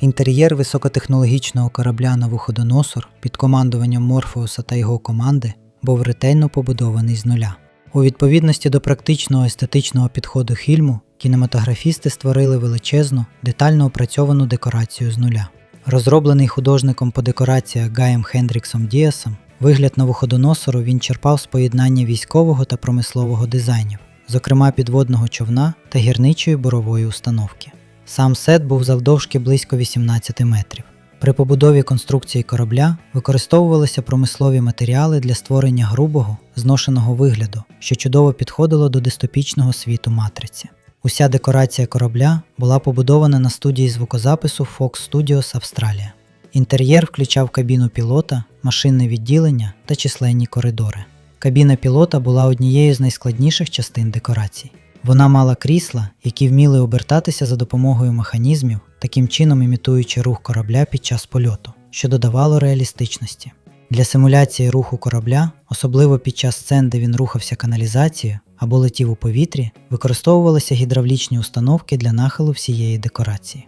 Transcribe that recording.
Інтер'єр високотехнологічного корабля Навуходоносор під командуванням Морфеуса та його команди був ретельно побудований з нуля. У відповідності до практичного естетичного підходу фільму, кінематографісти створили величезну, детально опрацьовану декорацію з нуля. Розроблений художником по декораціях Гаєм Хендріксом Діасом, вигляд Навуходоносору він черпав з поєднання військового та промислового дизайнів, зокрема підводного човна та гірничої бурової установки. Сам сет був завдовжки близько 18 метрів. При побудові конструкції корабля використовувалися промислові матеріали для створення грубого, зношеного вигляду, що чудово підходило до дистопічного світу матриці. Уся декорація корабля була побудована на студії звукозапису Fox Studios Австралія. Інтер'єр включав кабіну пілота, машинне відділення та численні коридори. Кабіна пілота була однією з найскладніших частин декорацій. Вона мала крісла, які вміли обертатися за допомогою механізмів, таким чином імітуючи рух корабля під час польоту, що додавало реалістичності. Для симуляції руху корабля, особливо під час сцен, де він рухався каналізацією або летів у повітрі, використовувалися гідравлічні установки для нахилу всієї декорації.